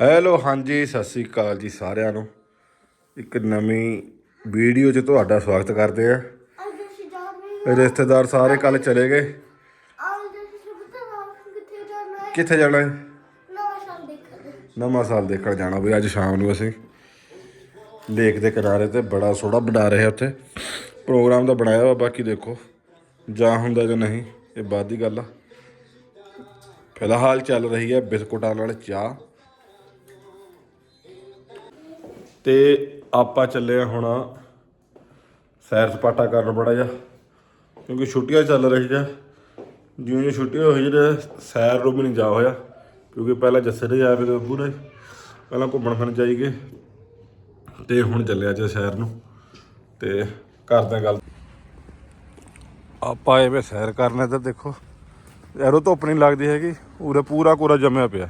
Hello, ਹਾਂਜੀ, ਸਤਿ ਸ੍ਰੀ ਅਕਾਲ ਜੀ ਸਾਰਿਆਂ ਨੂੰ। ਇੱਕ ਨਵੀਂ ਵੀਡੀਓ 'ਚ ਤੁਹਾਡਾ ਸਵਾਗਤ ਕਰਦੇ ਆ ਹਾਂ। ਰਿਸ਼ਤੇਦਾਰ ਸਾਰੇ ਕੱਲ ਚਲੇ ਗਏ। ਕਿੱਥੇ ਜਾਣਾ ਹੈ? ਨਵਾਂ ਸਾਲ ਦੇਖਣ ਜਾਣਾ ਵੀ ਅੱਜ ਸ਼ਾਮ ਨੂੰ ਅਸੀਂ। ਲੇਕ ਦੇ ਕਿਨਾਰੇ ਤੇ ਬੜਾ ਸੋਹਣਾ ਬਣਾ ਰਹੇ ਉੱਥੇ। ਪ੍ਰੋਗਰਾਮ ਤਾਂ ਬਣਾਇਆ ਵਾ, ਬਾਕੀ ਦੇਖੋ, ਜਾਂ ਹੁੰਦਾ ਜਾਂ ਨਹੀਂ, ਇਹ ਬਾਅਦ ਦੀ ਗੱਲ ਆ। ਫਿਲਹਾਲ ਚੱਲ ਰਹੀ ਹੈ ਬਿਸਕੁਟਾਂ ਨਾਲ ਚਾਹ। ਤੇ ਆਪਾਂ ਚੱਲੇ ਆ ਹੁਣ ਸੈਰ ਸਪਾਟਾ ਕਰਨ ਬੜਾ ਜਾ ਕਿਉਂਕਿ ਛੁੱਟੀਆਂ ਚੱਲ ਰਹੀ ਜਾਂ ਜਿਉਂ ਜਿਉਂ ਛੁੱਟੀਆਂ ਹੋਈ ਜਿਹੜੇ ਸੈਰ ਨੂੰ ਵੀ ਨਹੀਂ ਜਾ ਹੋਇਆ, ਕਿਉਂਕਿ ਪਹਿਲਾਂ ਜੱਸੇ ਦੇ ਜਾ ਫਿਰ ਪੂਰੇ ਪਹਿਲਾਂ ਘੁੰਮਣ ਫਿਰਨ ਜਾਈਏ। ਤੇ ਹੁਣ ਚੱਲਿਆ ਅੱਜ ਸ਼ਹਿਰ ਨੂੰ। ਤੇ ਕਰਦੇ ਗੱਲ ਆਪਾਂ ਐਵੇਂ ਸੈਰ ਕਰਨੇ ਤੇ ਦੇਖੋ। ਯਾਰੋ ਧੁੱਪ ਨਹੀਂ ਲੱਗਦੀ ਹੈਗੀ। ਉਰੇ ਪੂਰਾ ਕੋਰਾ ਜੰਮਿਆ ਪਿਆ।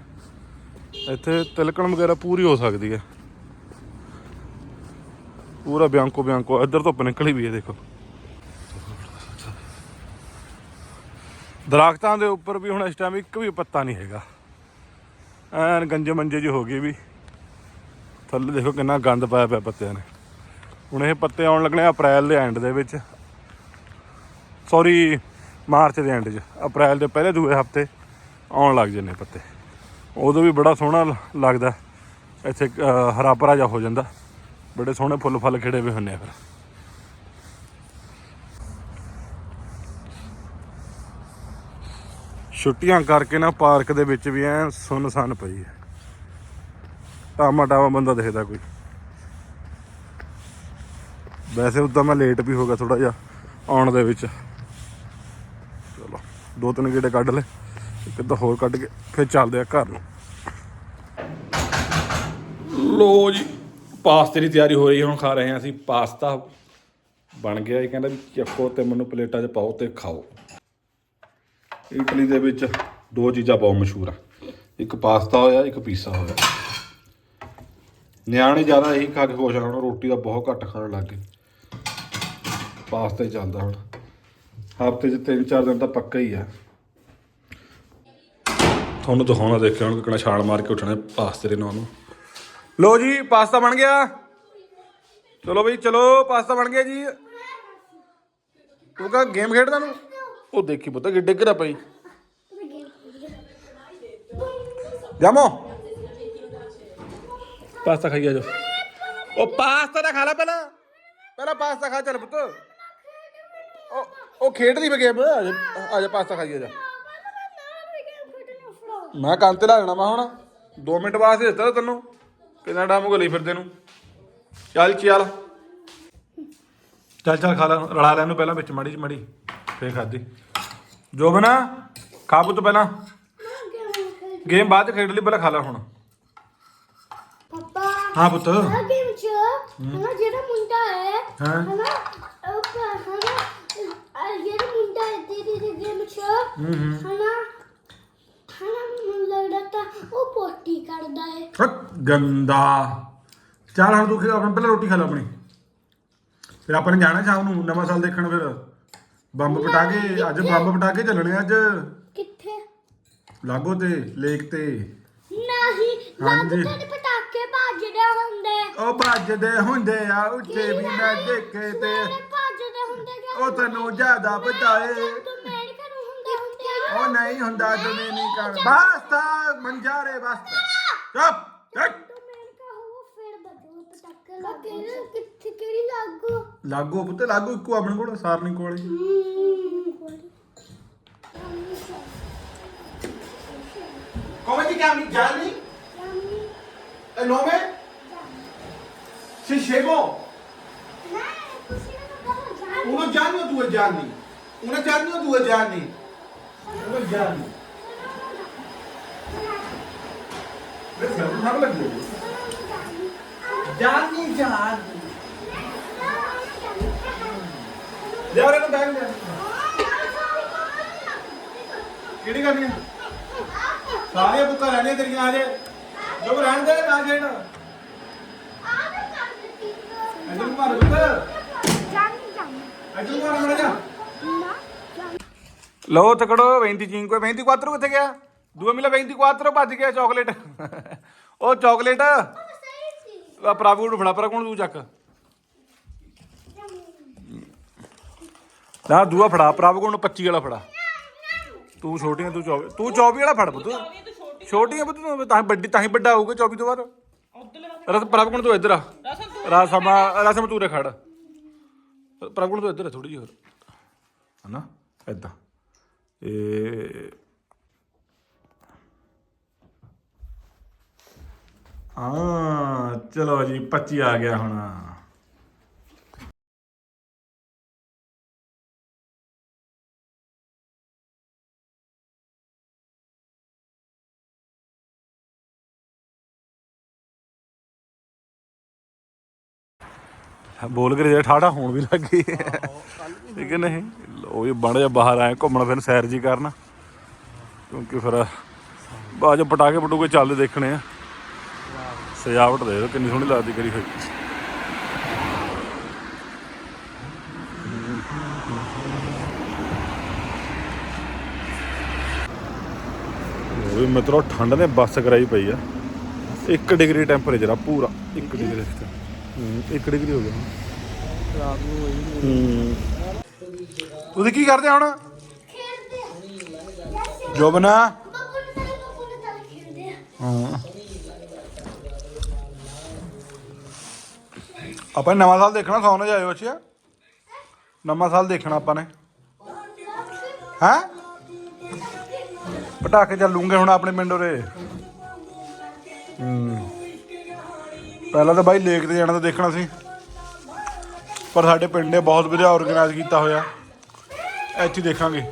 ਇੱਥੇ ਤਿਲਕਣ ਵਗੈਰਾ ਪੂਰੀ ਹੋ ਸਕਦੀ ਹੈ। ਪੂਰਾ ਬਿਆੰਕੋ ਬਿਆੰਕੋ, ਇੱਧਰ ਧੁੱਪ ਨਿਕਲੀ ਵੀ ਹੈ, ਦੇਖੋ। ਦਰਖਤਾਂ ਦੇ ਉੱਪਰ ਵੀ ਹੁਣ ਇਸ ਟਾਈਮ ਇੱਕ ਵੀ ਪੱਤਾ ਨਹੀਂ ਹੈਗਾ। ਐਨ ਗੰਜੇ ਮੰਜੇ ਜਿਹੇ ਹੋ ਗਏ ਵੀ। ਥੱਲੇ ਦੇਖੋ ਕਿੰਨਾ ਗੰਦ ਪਾਇਆ ਪਿਆ ਪੱਤਿਆਂ ਨੇ। ਹੁਣ ਇਹ ਪੱਤੇ ਆਉਣ ਲੱਗਣੇ ਅਪ੍ਰੈਲ ਦੇ ਐਂਡ ਦੇ ਵਿੱਚ। ਸੌਰੀ ਮਾਰਚ ਦੇ ਐਂਡ 'ਚ। ਅਪ੍ਰੈਲ ਦੇ ਪਹਿਲੇ ਦੂਏ ਹਫ਼ਤੇ ਆਉਣ ਲੱਗ ਜਾਂਦੇ ਪੱਤੇ। ਉਦੋਂ ਵੀ ਬੜਾ ਸੋਹਣਾ ਲੱਗਦਾ। ਇੱਥੇ ਹਰਾ ਭਰਾ ਜਿਹਾ ਹੋ ਜਾਂਦਾ। ਬੜੇ ਸੋਹਣੇ ਫੁੱਲ ਫਲ ਖਿੜੇ ਵੀ ਹੁੰਦੇ ਆ ਫਿਰ। ਛੁੱਟੀਆਂ ਕਰਕੇ ਨਾ ਪਾਰਕ ਦੇ ਵਿੱਚ ਵੀ ਐ ਸੁੰਨਸਾਨ ਪਈ ਹੈ। ਟਾਮਾ ਟਾਮਾ ਬੰਦਾ ਦਿਖਦਾ ਕੋਈ। ਵੈਸੇ ਉਦਾਂ ਮੈਂ ਲੇਟ ਵੀ ਹੋ ਗਿਆ ਥੋੜਾ ਜਿਹਾ ਆਉਣ ਦੇ ਵਿੱਚ। ਚਲੋ, ਦੋ ਤਿੰਨ ਗੇੜੇ ਕੱਢ ਲੈ ਇੱਕ ਤਾਂ ਹੋਰ ਕੱਢ ਕੇ ਫਿਰ ਚੱਲਦੇ ਆ ਘਰ ਨੂੰ। ਲੋ ਜੀ। ਪਾਸਤੇ ਦੀ ਤਿਆਰੀ ਹੋ ਰਹੀ ਹੈ, ਹੁਣ ਖਾ ਰਹੇ ਹਾਂ ਅਸੀਂ। ਪਾਸਤਾ ਬਣ ਗਿਆ, ਇਹ ਕਹਿੰਦਾ ਵੀ ਚੱਕੋ ਤੇ ਮੈਨੂੰ ਪਲੇਟਾਂ 'ਚ ਪਾਓ ਤੇ ਖਾਓ। ਇਟਲੀ ਦੇ ਵਿੱਚ ਦੋ ਚੀਜ਼ਾਂ ਬਹੁਤ ਮਸ਼ਹੂਰ ਆ। ਇੱਕ ਪਾਸਤਾ ਹੋਇਆ, ਇੱਕ ਪੀਜ਼ਾ ਹੋਇਆ। ਨਿਆਣੇ ਜ਼ਿਆਦਾ ਇਹੀ ਖਾ ਕੇ ਖੁਸ਼ ਆ ਰੋਟੀ ਦਾ ਬਹੁਤ ਘੱਟ ਖਾਣ ਲੱਗ ਗਏ। ਪਾਸਤਾ ਹੀ ਚੱਲਦਾ ਹੁਣ। ਹਫ਼ਤੇ 'ਚ ਤਿੰਨ ਚਾਰ ਦਿਨ ਤਾਂ ਪੱਕਾ ਹੀ ਆ। ਤੁਹਾਨੂੰ ਦਿਖਾਉਣਾ ਦੇਖਿਆ ਹੁਣ ਕਿਹੜਾ ਛਾਲ ਮਾਰ ਕੇ ਉੱਠਣਾ ਪਾਸਤੇ ਦੇ ਨਾਂ ਨੂੰ ਲੋ ਜੀ, ਪਾਸਤਾ ਬਣ ਗਿਆ। ਚਲੋ ਬਈ, ਚਲੋ, ਪਾਸਤਾ ਬਣ ਗਿਆ ਜੀ। ਤੂੰ ਕਾ ਗੇਮ ਖੇਡਦਾ ਨੂੰ ਉਹ ਦੇਖੀ ਪੁੱਤ ਕਿ ਡਿੱਗ ਰਿਹਾ ਪਈ ਜਾਮੋ। ਪਾਸਤਾ ਖਾਈ ਜਾ ਉਹ ਪਾਸਤਾ ਤਾਂ ਖਾ ਲੈ ਪਹਿਲਾਂ। ਪਹਿਲਾਂ ਪਾਸਤਾ ਖਾ, ਚੱਲ ਪੁੱਤ। ਉਹ ਉਹ ਖੇਡਦੀ ਵੇ ਗੇਮ। ਆ ਜਾ ਪਾਸਤਾ ਖਾਈ ਆ ਜਾ। ਮੈਂ ਕੰਨ ਤੇ ਲਾ ਜਾਣਾ ਮੈਂ ਹੁਣ 2 ਮਿੰਟ ਵਾਸਤੇ ਦਿੱਤਾ ਤੈਨੂੰ। ਕਿੰਨਾ ਟਾਈਮ ਹੋ ਗਿਆ ਲਈ ਫਿਰਦੇ ਨੂੰ? ਚੱਲ ਚੱਲ। ਚੱਲ ਚੱਲ ਖਾ ਲੈ ਰਲਾ ਲੈ ਇਹਨੂੰ ਪਹਿਲਾਂ ਵਿੱਚ ਮੜੀ ਚ ਮੜੀ ਫੇਰ ਖਾਦੀ ਜੋ ਬਣਾ ਖਾ ਪੁੱਤ ਪਹਿਲਾਂ। ਗੇਮ ਬਾਅਦ ਚ ਖੇਡ ਲਈ ਪਹਿਲਾਂ ਖਾ ਲੈ ਹੁਣ। ਪਾਪਾ ਹਾਂ ਪੁੱਤ। ਆ ਗੇਮ ਚ ਹਨਾ ਜਿਹੜਾ ਮੁੰਡਾ ਹੈ ਹਾਂ। ਹਨਾ ਉਹ ਪ- ਹਨਾ ਆ ਜਿਹੜਾ ਮੁੰਡਾ ਹੈ ਦੀ ਗੇਮ ਚ ਹੂੰ ਹੂੰ। ਹਨਾ ਹਨਾ ਮੈਨੂੰ ਲੱਗਦਾ ਤਾਂ ਉਹ ਪੋਟੀ ਕਰਦਾ ਹੈ ਹਟ, ਗੰਦਾ। ਚੱਲ ਹੁਣ ਤੂੰ ਖਾ ਆਪਣਾ ਪਹਿਲਾਂ ਰੋਟੀ ਖਾ ਲੈ ਆਪਣੀ। ਫਿਰ ਆਪਾਂ ਨੇ ਜਾਣਾ ਸ਼ਾਮ ਨੂੰ ਨਵਾਂ ਸਾਲ ਦੇਖਣ ਫਿਰ। ਬੰਬ ਪਟਾ ਕੇ ਅੱਜ ਬੰਬ ਪਟਾ ਕੇ ਚੱਲਣੇ ਅੱਜ। ਕਿੱਥੇ? ਲਾਗੋ ਤੇ ਲੇਕ ਤੇ। ਨਹੀਂ ਲੱਗ ਹਾਂਜੀ। ਤੇ ਪਟਾਕੇ ਭੱਜਦੇ ਹੁੰਦੇ। ਉਹ ਭੱਜਦੇ ਹੁੰਦੇ ਆ ਉੱਥੇ ਵੀ ਮੈਂ ਦੇਖੇ ਤੇ। ਮੇਰੇ ਭੱਜਦੇ ਹੁੰਦੇ ਉਹ ਤੈਨੂੰ ਜ਼ਿਆਦਾ ਪਤਾ ਏ ਤੂੰ ਮੇਰੇ ਘਰ ਹੁੰਦੇ ਹੁੰਦੇ ਉਹ ਨਹੀਂ ਹੁੰਦਾ ਤੁਮੇ ਨਹੀਂ ਕਰ ਬਸਤਾ ਮੰਜਾਰੇ ਬਸਤਾ ਚੁੱਪ ਚੁੱਪ ਤੂੰ ਮੇਰੇ ਘਰ ਹੋ ਫਿਰ ਬਜੂ ਪਟਾਕੇ ਲੱਗੇ ਕਿੱਥੇ ਕਿਹੜੀ ਲੱਗੂ ਲਾਗੋ ਪੁੱਤ ਲਾਗੋ ਇੱਕੋ ਆਪਣੇ ਕੋਲ ਸਾਰਨੀ ਕੋਲ ਹੀ। Come ti chiami Gianni? E il nome? Sei scemo? Uno Gianni o due Gianni? জানি জানি ਯਾਰ ਇਹਨੂੰ ਬੈਗ ਦੇ ਕਿਹੜੀ ਕਰਨੀ ਸਾਰੀਆਂ ਬੁੱਕਾਂ ਰਹਿਣੀਆਂ ਤੇਰੀਆਂ ਹਜੇ ਜੋ ਰਹਿਣ ਦੇ ਨਾ ਛੇੜ ਅਜੂ ਮਾਰ ਬੁੱਕ ਜਾਨੀ ਜਾਨੀ ਅਜੂ ਮਾਰ ਮੜਾ ਜਾ ਨਾ ਲੋ ਤਕੜੋ 25 5 25 4 ਕਿੱਥੇ ਗਿਆ? ਦੂਆ ਮਿਲਾ 24 ਭੱਜ ਗਿਆ ਚਾਕਲੇਟ ਉਹ ਚਾਕਲੇਟ ਸਹੀ ਨੂੰ ਫੜਾ ਪਰ ਕੋਣ ਤੂੰ ਚੱਕ? ਨਾ, ਦੂਆ ਫੜਾ ਪ੍ਰਭੂ ਨੂੰ 25 ਵਾਲਾ ਫੜਾ। ਤੂੰ ਛੋਟੀਆਂ, ਤੂੰ 24 ਤੂੰ 24 ਵਾਲਾ ਫੜ ਪੁੱਤ। ਛੋਟੀਆਂ ਪੁੱਤ, ਤੂੰ ਤਾਂ ਵੱਡੀ, ਤਾਂ ਹੀ ਵੱਡਾ ਹੋਊਗਾ 24 ਤੋਂ ਬਾਅਦ। ਰਸ ਪ੍ਰਭੂ ਕੋਣ, ਤੂੰ ਇੱਧਰ ਆ। ਰਸਮਾ ਰਸਮ ਤੂੰ ਰੇ ਖੜ। ਪ੍ਰਭੂ ਕੋਣ, ਤੂੰ ਇੱਧਰ ਥੋੜੀ ਜਿਹੀ ਹੋਰ। ਹਨਾ? ਏਦਾਂ ਇਹ ਹਾਂ ਚਲੋ ਜੀ 25 ਆ ਗਿਆ ਹੁਣ ਬੋਲ ਕੇ ਜੇ ਠਾਠਾ ਹੋਣ ਵੀ ਲੱਗ ਗਈ ਠੀਕ ਹੈ ਨਹੀਂ? ਉਹ ਵੀ ਬਣ ਜਾ ਬਾਹਰ ਆਏ ਘੁੰਮਣ ਫਿਰ ਸੈਰ ਜੀ ਕਰਨ। ਕਿਉਂਕਿ ਫਿਰ ਬਾਅਦ ਚ ਪਟਾਕੇ ਪਟੂਕੇ ਚੱਲਦੇ ਦੇਖਣੇ ਆ। ਸਜਾਵਟ ਦੇ ਦਿਓ ਕਿੰਨੀ ਸੋਹਣੀ ਲੱਗਦੀ ਕਰੀ ਹੋਈ। ਉਹ ਵੀ ਮਿੱਤਰੋ ਠੰਡ ਨੇ ਬੱਸ ਕਰਾਈ ਪਈ ਆ। 1 ਡਿਗਰੀ ਟੈਂਪਰੇਚਰ ਆ ਪੂਰਾ 1 ਡਿਗਰੀ। ਹੂੰ 1 ਡਿਗਰੀ ਹੋ ਗਿਆ। ਰਾਤ ਨੂੰ ਹੋਈ। ਹੂੰ। ਤੁਸੀਂ ਕੀ ਕਰਦੇ ਹੁਣ? ਖੇਡਦੇ ਜੋਬਨਾ? ਨੇ ਨੇ ਆਪਾਂ ਨੇ ਨਵਾਂ ਸਾਲ ਦੇਖਣਾ ਸੌਣ ਜਾਇਓ ਅੱਛਾ ਨਵਾਂ ਸਾਲ ਦੇਖਣਾ ਆਪਾਂ ਨੇ। ਹੈ? ਪਟਾਕੇ ਚੱਲੂਗੇ ਹੁਣ ਆਪਣੇ ਪਿੰਡ ਉਰੇ। ਪਹਿਲਾਂ ਤਾਂ ਬਾਈ ਲੇਕ ਤੇ ਜਾਣਾ ਤਾਂ ਦੇਖਣਾ ਸੀ। ਪਰ ਸਾਡੇ ਪਿੰਡ ਨੇ ਬਹੁਤ ਵਧੀਆ ਆਰਗੇਨਾਈਜ਼ ਕੀਤਾ ਹੋਇਆ। ਇੱਥੇ ਦੇਖਾਂਗੇ।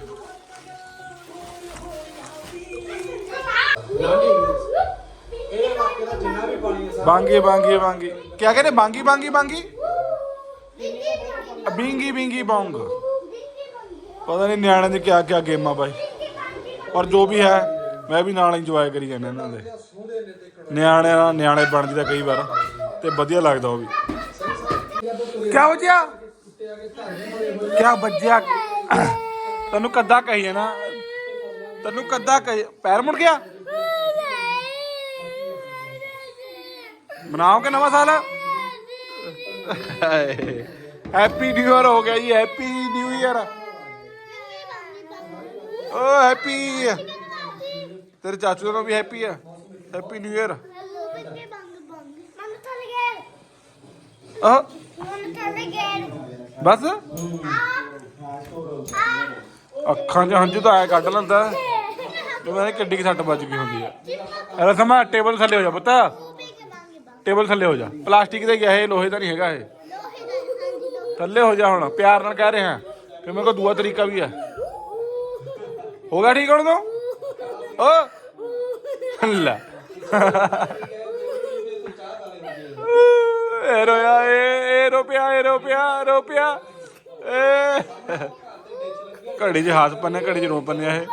ਬਾਂਗੀ ਬਾਂਗੀ ਬਾਂਗੀ। ਕਿਆ ਕਹਿੰਦੇ? ਬਾਂਗੀ ਬਾਂਗੀ ਬਾਂਗੀ? ਬਿੰਗੀ ਬਿੰਗੀ ਬੌਂਗ। ਪਤਾ ਨਹੀਂ ਨਿਆਣਿਆਂ ਦੇ ਕਿਆ ਕਿਆ ਗੇਮਾਂ ਬਾਈ। ਪਰ ਜੋ ਵੀ ਹੈ, ਮੈਂ ਵੀ ਨਾਲ ਇੰਜੋਏ ਕਰੀ ਜਾਂਦਾ ਇਹਨਾਂ ਦੇ। ਨਿਆਣਿਆਂ ਨਾਲ ਨਿਆਣੇ ਬਣ ਜੀਦਾ ਕਈ ਵਾਰ। ਤੇ ਵਧੀਆ ਲੱਗਦਾ ਉਹ ਵੀ। ਕਿਆ ਹੋ ਗਿਆ? ਕਿਆ ਵੱਜਿਆ? ਤੈਨੂੰ ਕੱਦਾ ਕਹੀ ਹੈ ਨਾ ਤੈਨੂੰ ਕੱਦਾ ਕਹੀ ਪੈਰ ਮੁੜ ਗਿਆ? ਮਨਾਓ ਕਿ ਨਵਾਂ ਸਾਲ? ਹੈਪੀ ਨਿਊ ਇਅਰ ਹੋ ਗਿਆ ਜੀ ਹੈਪੀ ਨਿਊ ਇਅਰ ਓ ਹੈਪੀ ਤੇਰੇ ਚਾਚੂ ਦਾ ਵੀ ਹੈਪੀ ਆ। ਹੈਪੀ ਨਿਊ ਇਅਰ ਆ ਬਸ? ਅੱਖਾਂ 'ਚ ਹੰਝੂ ਤਾਂ ਆਇਆ ਕੱਢ ਲੈਂਦਾ। ਤੇ ਮੈਂ ਕਿੱਡੀ ਕਿ ਸੱਟ ਵੱਜ ਗਈ ਹੁੰਦੀ ਆ। ਰਸਮਾ ਟੇਬਲ ਥੱਲੇ ਹੋ ਜਾ ਪੁੱਤ। ਟੇਬਲ ਥੱਲੇ ਹੋ ਜਾ। ਪਲਾਸਟਿਕ ਦੇ ਗਿਆ ਇਹ, ਲੋਹੇ ਦਾ ਨਹੀਂ ਹੈਗਾ ਇਹ। ਥੱਲੇ ਹੋ ਜਾ ਹੁਣ, ਪਿਆਰ ਨਾਲ ਕਹਿ ਰਿਹਾ। ਕਿ ਮੇਰੇ ਕੋਲ ਦੂਆ ਤਰੀਕਾ ਵੀ ਹੈ ਹੋ ਗਿਆ ਠੀਕ ਹੁਣ ਤੂੰ? ਓ। ਲੈ। ਏ ਰੋਇਆ ਏ ਏ ਰੁਪਿਆ ਏ ਰੁਪਿਆ ਰੁਪਿਆ। ਏ ਘੜੀ 'ਚ ਹੱਥ ਪੰਨੇ, ਘੜੀ 'ਚ ਰੋ ਪੰਨੇ ਇਹ।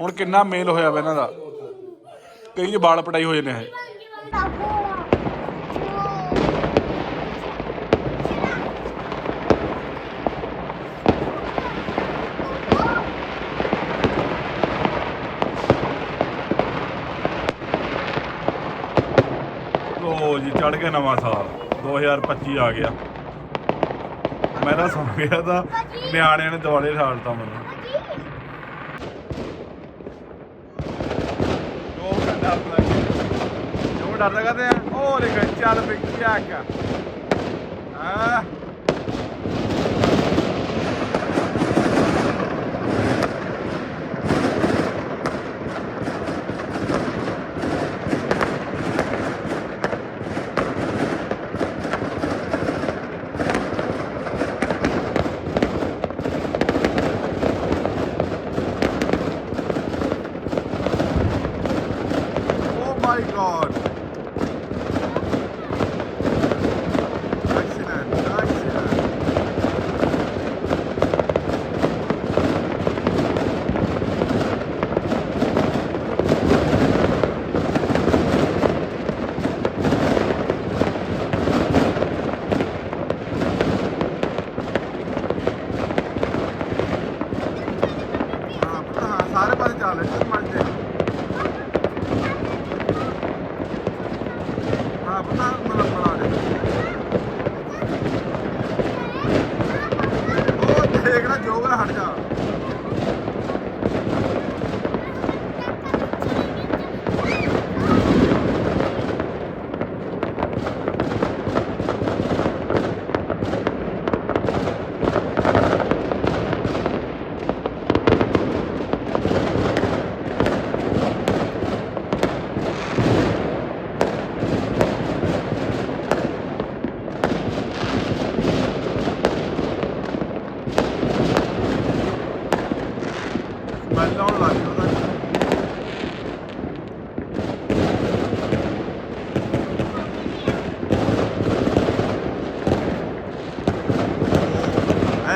ਹੁਣ ਕਿੰਨਾ ਮੇਲ ਹੋਇਆ ਵਾ ਇਹਨਾਂ ਦਾ। ਕਈ 'ਚ ਵਾਲ ਪਟਾਈ ਹੋ ਜਾਂਦੇ ਆ ਲੋ ਜੀ ਚੜ ਗਿਆ ਨਵਾਂ ਸਾਲ। 2025 ਆ ਗਿਆ। ਮੈਂ ਤਾਂ ਸੌਂ ਗਿਆ ਤਾਂ ਨਿਆਣਿਆਂ ਨੇ ਦੁਆਲੇ ਠਾਲਤਾ ਮੈਨੂੰ। ਜੋ ਕੰਡਾ ਲੱਗ ਜੋ ਡਰਦਾ ਕਰਦੇ ਆ? ਉਹ ਦੇਖ ਚੱਲ ਪਈ ਚੱਕ ਆ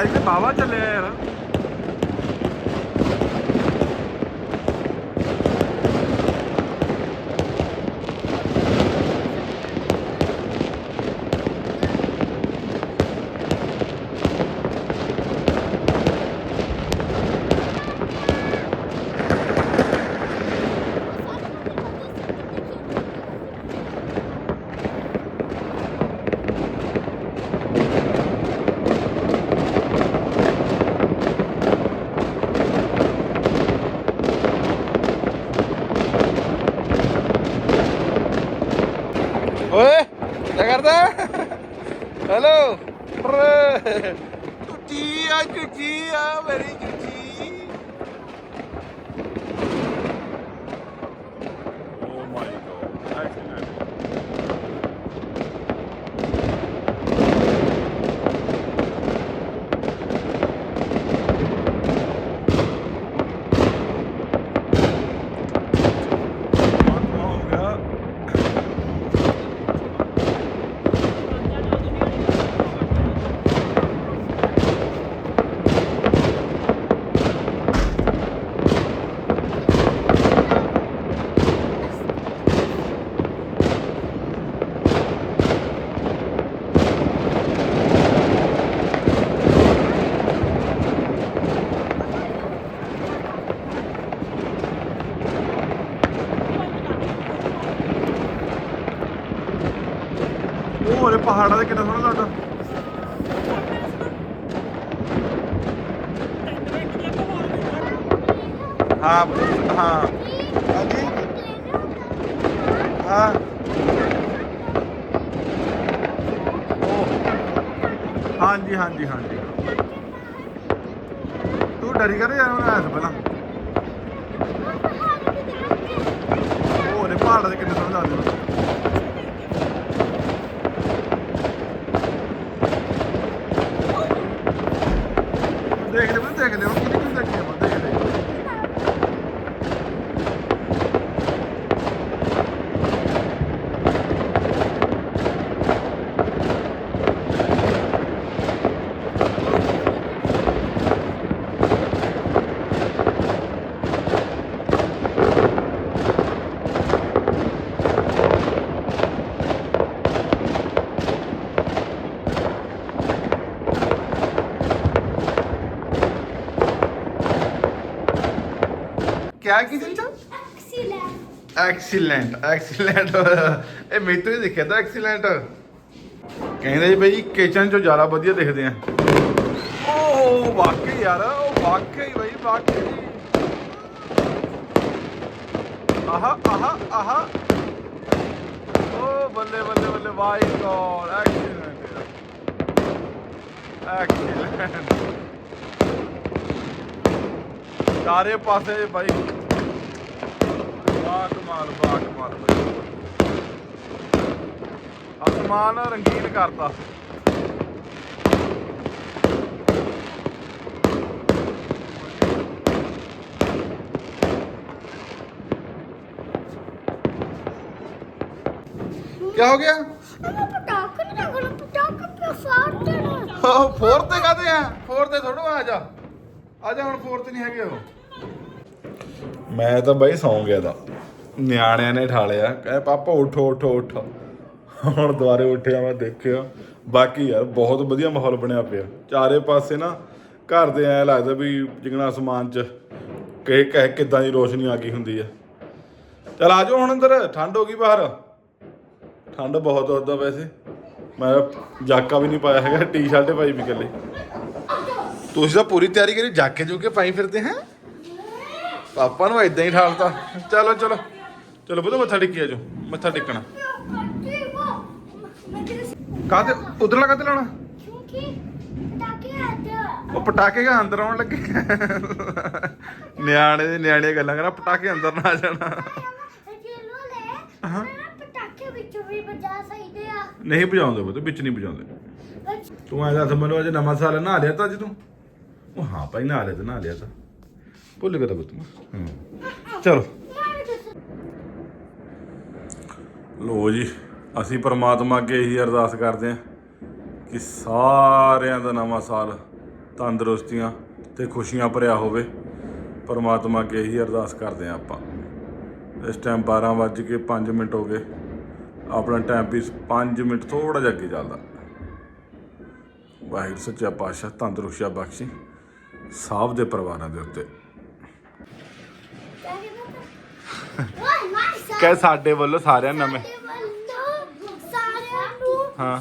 ਐਤਕੀ ਬਾਵਾ ਚੱਲਿਆ ਯਾਰ। ਚੁੱਚੀ ਆ ਚੁੱਚੀ ਆ ਮੇਰੀ ਚੁੱਚੀ ਓ ਮਾਈ ਗॉड ਐਕਸੀਡੈਂਟ ਹੋ ਗਿਆ ਉਹ ਹਰੇ ਪਹਾੜਾਂ ਦੇ ਕਿੰਨਾ ਸੋਹਣਾ ਲੱਗਦਾ ਹਾਂ ਹਾਂ। ਹਾਂਜੀ ਹਾਂ ਹਾਂਜੀ ਹਾਂਜੀ ਹਾਂਜੀ। ਤੂੰ ਡਰੀ ਕਰ ਯਾਰ, ਉਹਨੇ ਆਇਆ ਪਹਿਲਾਂ। ਉਹ ਹਰੇ ਪਹਾੜਾਂ ਦੇ ਕਿੰਨੇ ਸੋਹਣੇ ਲੱਗਦੇ ਦੇਖ ਲੈ ਦੇਖ ਲੈ ਹੁਣ ਕਿਹਨੇ ਕਿਹਨੇ ਦੇਖੀ ਆਪਾਂ ਦੇਖ ਲੈ ਕਿਆ ਕੀ ਦਿਨ ਚ ਐਕਸੀਲੈਂਟ ਐਕਸੀਲੈਂਟ ਐਕਸੀਲੈਂਟ ਇਹ ਮੇਰੇ ਤੋਂ ਹੀ ਦੇਖਿਆ ਤਾਂ ਐਕਸੀਲੈਂਟ ਕਹਿੰਦੇ ਜੀ ਬਈ ਕਿਚਨ ਚੋਂ ਜ਼ਿਆਦਾ ਵਧੀਆ ਦਿਖਦੇ ਆ ਓ ਵਾਕਈ ਯਾਰ ਉਹ ਵਾਕਈ ਬਈ ਵਾਕਈ ਆਹਾ ਆਹਾ ਆਹਾ ਓ ਬੱਲੇ ਬੱਲੇ ਬੱਲੇ ਵਾਈ ਗॉड ਐਕਸੀਲੈਂਟ ਐਕਸੀਲੈਂਟ ਚਾਰੇ ਪਾਸੇ ਬਾਈ। ਵਾਹ ਕਮਾਲ ਵਾਹ ਕਮਾਲ ਅਸਮਾਨ ਰੰਗੀਨ ਕਰਤਾ। ਕੀ ਹੋ ਗਿਆ? ਅਮਾ ਪਟਾਕ ਨਹੀਂ ਲੱਗਣਾ ਪਟਾਕ ਪੇ ਫਾੜ ਦੇਣਾ। ਉਹ ਫੋਰ ਤੇ ਕਾਦੇ ਆ? ਫੋਰ ਤੇ ਥੋੜੋ ਆ ਜਾ। ਆ ਜਾ ਹੁਣ ਫੋਰ ਨਹੀਂ ਹੈਗੇ ਉਹ। ਮੈਂ ਤਾਂ ਬਾਈ ਸੌਂ ਗਿਆ ਦਾ ਨਿਆਣਿਆਂ ਨੇ ਠਾਲਿਆ ਕਹੇ ਪਾਪਾ ਉਠੋ ਉਠੋ ਉਠੋ। ਹੁਣ ਦੁਬਾਰੇ ਉੱਠਿਆ ਮੈਂ, ਦੇਖਿਆ। ਬਾਕੀ ਯਾਰ ਬਹੁਤ ਵਧੀਆ ਮਾਹੌਲ ਬਣਿਆ ਪਿਆ। ਚਾਰੇ ਪਾਸੇ ਨਾ ਘਰ ਦੇ ਐ ਲੱਗਦਾ ਵੀ ਜਿਗਣਾ ਅਸਮਾਨ 'ਚ ਕਿ ਕਹਿ ਕਿਦਾਂ ਦੀ ਰੋਸ਼ਨੀ ਆ ਗਈ ਹੁੰਦੀ ਆ। ਚਲ ਆ ਜਾਓ ਹੁਣ ਅੰਦਰ, ਠੰਡ ਹੋ ਗਈ ਬਾਹਰ। ਠੰਡ ਬਹੁਤ ਹੁੰਦਾ ਵੈਸੇ। ਮੈਂ ਜਾਕਾ ਵੀ ਨਹੀਂ ਪਾਇਆ ਹੈਗਾ, ਟੀ-ਸ਼ਰਟ ਪਾਈ ਵੀ ਇਕੱਲੇ। ਤੁਸੀਂ ਤਾਂ ਪੂਰੀ ਤਿਆਰੀ ਕਰੀ, ਜਾਕੇ ਜੂਕੇ ਪਾਈ ਫਿਰਦੇ, ਹੈ? ਪਾਪਾ ਨੂੰ ਇਦਾਂ ਹੀ ਠਾਲਤਾ। ਚਲੋ ਚਲੋ। ਚਲੋ, ਬੁੱਧੋ, ਮੱਥਾ ਟੇਕੀ ਆਜੋ। ਮੱਥਾ ਟੇਕਣਾ। ਕੱਟੀ ਉਹ ਕਾਹਦੇ, ਉਧਰਲਾ ਕਾਹਦੇ ਲਾਉਣਾ? ਉਹ ਪਟਾਕੇ ਦਾ ਅੰਦਰ ਆਉਣ ਲੱਗੇ। ਨਿਆਣੇ ਦੇ ਨਿਆਣੇ ਗੱਲਾਂ ਕਰਾਂ, ਪਟਾਕੇ ਅੰਦਰ ਨਾ ਆ ਜਾਣਾ। ਹਾਂ। ਪਟਾਕੇ ਵਿੱਚੋਂ ਵੀ ਬਜਾ ਸਕਦੇ ਆ ਨਹੀਂ ਭਜਾਉਂਦੇ ਬੁੱਧ ਵਿੱਚ ਨਹੀਂ ਭਜਾਉਂਦੇ। ਤੂੰ ਐਂ ਦੱਸ ਮੈਨੂੰ ਅੱਜ ਨਵਾਂ ਸਾਲ ਨਹਾ ਲਿਆ ਤਾਂ ਅੱਜ ਤੂੰ? ਹਾਂ ਭਾਈ ਨਹਾ ਲਿਆ ਤਾਂ ਨਹਾ ਲਿਆ ਤਾਂ। ਭੁੱਲ ਗਿਆ ਤਾਂ ਬੁੱਤ ਚਲੋ ਮੈਂ। ਵੀ ਦੱਸ ਲੋ ਜੀ, ਅਸੀਂ ਪਰਮਾਤਮਾ ਅੱਗੇ ਇਹੀ ਅਰਦਾਸ ਕਰਦੇ ਹਾਂ ਕਿ ਸਾਰਿਆਂ ਦਾ ਨਵਾਂ ਸਾਲ ਤੰਦਰੁਸਤੀਆਂ ਤੇ ਖੁਸ਼ੀਆਂ ਭਰਿਆ ਹੋਵੇ। ਪਰਮਾਤਮਾ ਅੱਗੇ ਇਹੀ ਅਰਦਾਸ ਕਰਦੇ ਹਾਂ ਆਪਾਂ। ਇਸ ਟਾਈਮ 12 ਵੱਜ ਕੇ 5 ਮਿੰਟ ਹੋ ਗਏ। ਆਪਣਾ ਟਾਈਮ ਪੀਸ 5 ਮਿੰਟ ਥੋੜਾ ਜਿਹਾ ਅੱਗੇ ਚੱਲਦਾ। ਵਾਹਿਗੁਰੂ, ਸੱਚਾ ਪਾਤਸ਼ਾਹ ਤੰਦਰੁਸਤੀਆ ਬਖਸ਼ੀ। ਸਭ ਦੇ ਪਰਿਵਾਰਾਂ ਦੇ ਉੱਤੇ। ਕਹਿ ਸਾਡੇ ਵੱਲੋਂ ਸਾਰਿਆਂ ਨਵੇਂ। ਹਾਂ।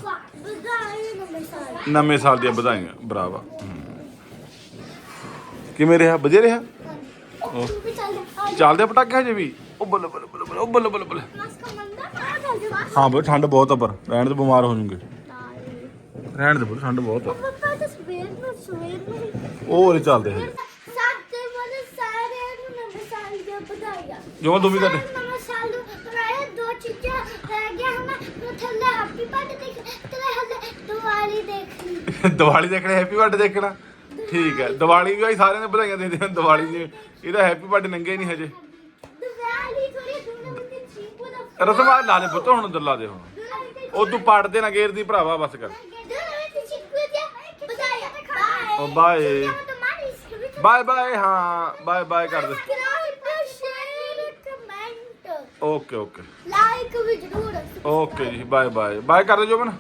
ਨਵੇਂ ਸਾਲ ਦੀਆਂ ਵਧਾਈਆਂ, ਬਰਾਵਾ। ਕਿਵੇਂ ਰਿਹਾ? ਵਧੀਆ ਰਿਹਾ? ਉਹ ਚੱਲਦੇ ਪਟਾਕੇ ਹਜੇ ਵੀ? ਉਹ ਬੱਲੇ ਬੱਲੇ ਬੱਲੇ ਉਹ ਬੱਲੇ ਬੱਲੇ ਬੱਲੇ। ਹਾਂ ਬਈ, ਠੰਡ ਬਹੁਤ ਆ ਪਰ, ਰਹਿਣ ਤੇ ਬਿਮਾਰ ਹੋ ਜਾਊਂਗੇ। ਰਹਿਣ ਦੇ ਬੋਲ ਠੰਡ ਬਹੁਤ ਆ। ਸਵੇਰ ਨੂੰ ਉਹ ਚੱਲਦੇ ਸਾਡੇ ਵੱਲ ਸਾਰਿਆਂ ਨੂੰ ਨਵੇਂ ਸਾਲ ਦੀਆਂ ਵਧਾਈਆਂ। ਜੋ ਤੂੰ ਵੀ ਕਰ ਸਾਰੇ ਨਵੇਂ ਸਾਲ ਨੂੰ ਬਣਾਇਆ ਦੋ ਚੀਜ਼ਾਂ ਰਹਿ ਗਿਆ ਹੁਣ ਮੈਂ ਥੱਲੇ ਹੈਪੀ ਬਰਥਡੇ ਦੇਖ ਤੇ ਹੱਲੇ ਦੀਵਾਲੀ ਦੇਖਣੀ ਦੀਵਾਲੀ ਦੇਖਣਾ ਹੈਪੀ ਬਰਥਡੇ ਦੇਖਣਾ। ਠੀਕ ਹੈ ਦੀਵਾਲੀ ਵੀ ਭਾਈ ਸਾਰਿਆਂ ਨੇ ਵਧਾਈਆਂ ਦੇ ਦੇ ਦੀਵਾਲੀ ਜੀ ਇਹਦਾ ਹੈਪੀ ਬਰਥਡੇ ਨੰਗੇ ਨਹੀਂ ਹਜੇ। ਦੀਵਾਲੀ ਥੋੜੀ ਵਿੱਚ ਚੀਪੂ ਦਾ ਰਸਮਾ ਲਾ ਦੇ ਪੁੱਤ ਹੁਣ ਅੰਦਰ ਲਾ ਦੇ ਹੁਣ। ਉਹ ਤੂੰ ਪੜਦੇ ਨਾ ਗੇਰ ਦੀ ਭਰਾਵਾ ਬਸ ਕਰ। ਉਹ ਬਾਏ। ਬਾਏ ਬਾਏ ਹਾਂ ਬਾਏ ਬਾਏ ਕਰ ਦੇ। Okay okay. ਲਾਈਕ ਵੀ ਜ਼ਰੂਰ ਓਕੇ ਜੀ ਬਾਏ ਬਾਏ। ਬਾਏ ਕਰ ਦੇ ਜੋਬਨ।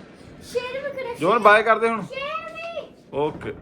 ਸ਼ੇਅਰ ਵੀ ਕਰੇ ਜੋਬਨ ਬਾਏ ਕਰ ਦੇ ਹੁਣ। ਸ਼ੇਅਰ ਵੀ। ਓਕੇ।